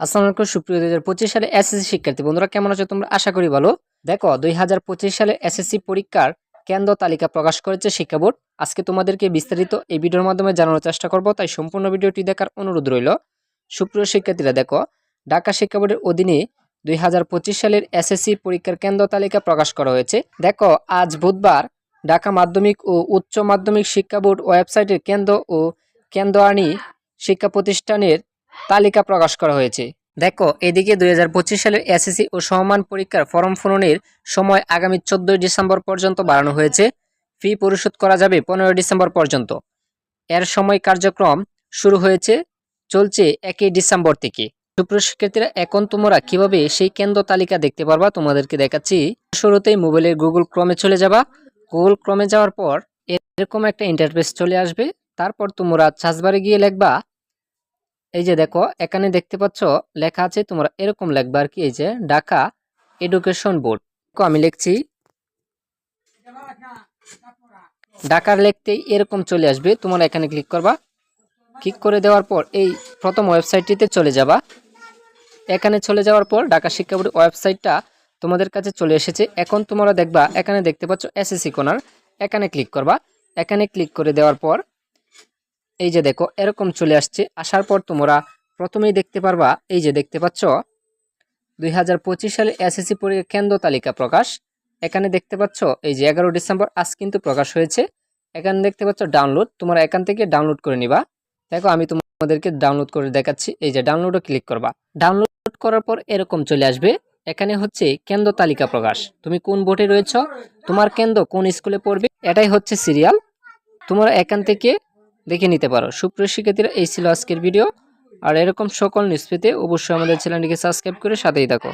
আসসালামু আলাইকুম, সুপ্রিয় দুই হাজার পঁচিশ সালে এসএসসি শিক্ষার্থী বন্ধুরা, কেমন আছো তোমরা? আশা করি ভালো। দেখো, দুই হাজার পঁচিশ সালে এসএসসি পরীক্ষার কেন্দ্র তালিকা প্রকাশ করেছে শিক্ষা বোর্ড। আজকে তোমাদেরকে বিস্তারিত এই ভিডিওর মাধ্যমে জানানোর চেষ্টা করব, তাই সম্পূর্ণ ভিডিওটি দেখার অনুরোধ রইল। সুপ্রিয় শিক্ষার্থীরা, দেখো, ঢাকা শিক্ষা বোর্ডের অধীনে দুই হাজার পঁচিশ সালের এসএসসি পরীক্ষার কেন্দ্র তালিকা প্রকাশ করা হয়েছে। দেখো, আজ বুধবার ঢাকা মাধ্যমিক ও উচ্চ মাধ্যমিক শিক্ষা বোর্ড ওয়েবসাইটের কেন্দ্র ও কেন্দ্রআনি শিক্ষা প্রতিষ্ঠানের তালিকা প্রকাশ করা হয়েছে। দেখো, এদিকে দু হাজার পঁচিশ সালের এসএসসি ও সমমান পরীক্ষার ফর্ম পূরণের সময় আগামী চোদ্দই ডিসেম্বর পর্যন্ত বাড়ানো হয়েছে। ফি পরিশোধ করা যাবে পনেরোই ডিসেম্বর পর্যন্ত। এর সময় কার্যক্রম শুরু হয়েছে, চলছে একই ডিসেম্বর থেকে। সুপ্রিয় শিক্ষার্থীরা, এখন তোমরা কীভাবে সেই কেন্দ্র তালিকা দেখতে পারবা তোমাদেরকে দেখাচ্ছি। শুরুতেই মোবাইলের গুগল ক্রমে চলে যাবা। গুগল ক্রমে যাওয়ার পর এরকম একটা ইন্টারফেস চলে আসবে। তারপর তোমরা সার্চবারে গিয়ে লিখবা এই যে দেখো, এখানে দেখতে পাচ্ছ, লেখা আছে তোমরা এরকম লেখবা আর কি, এই যে ঢাকা এডুকেশন বোর্ড। আমি লিখছি, ঢাকার লিখতেই এরকম চলে আসবে, তোমরা এখানে ক্লিক করবা। ক্লিক করে দেওয়ার পর এই প্রথম ওয়েবসাইটটিতে চলে যাবা। এখানে চলে যাওয়ার পর ঢাকা শিক্ষা বোর্ড ওয়েবসাইটটা তোমাদের কাছে চলে এসেছে। এখন তোমরা দেখবা, এখানে দেখতে পাচ্ছ এসএসসি কোনার এখানে ক্লিক করবা। এখানে ক্লিক করে দেওয়ার পর এই যে দেখো, এরকম চলে আসছে। আসার পর তোমরা প্রথমেই দেখতে পারবা, এই যে দেখতে পাচ্ছ, দুই হাজার পঁচিশ সালে এসএসসি পরীক্ষা কেন্দ্র তালিকা প্রকাশ। এখানে দেখতে পাচ্ছ, এই যে এগারো ডিসেম্বর, আজ কিন্তু প্রকাশ হয়েছে। এখানে দেখতে পাচ্ছ, ডাউনলোড। তোমরা এখান থেকে ডাউনলোড করে নিবা। দেখো, আমি তোমাদেরকে ডাউনলোড করে দেখাচ্ছি। এই যে ডাউনলোডও ক্লিক করবা। ডাউনলোড করার পর এরকম চলে আসবে। এখানে হচ্ছে কেন্দ্র তালিকা প্রকাশ। তুমি কোন বোর্ডে রয়েছ? তোমার কেন্দ্র কোন স্কুলে পড়বে? এটাই হচ্ছে সিরিয়াল। তোমরা এখান থেকে দেখে নিতে পারো। সুপ্রিয় শিক্ষার্থীরা, এই ছিল আজকের ভিডিও আর এরকম সকল নিউজ পেতে অবশ্যই আমাদের চ্যানেলটিকে সাবস্ক্রাইব করে সাথেই থাকো।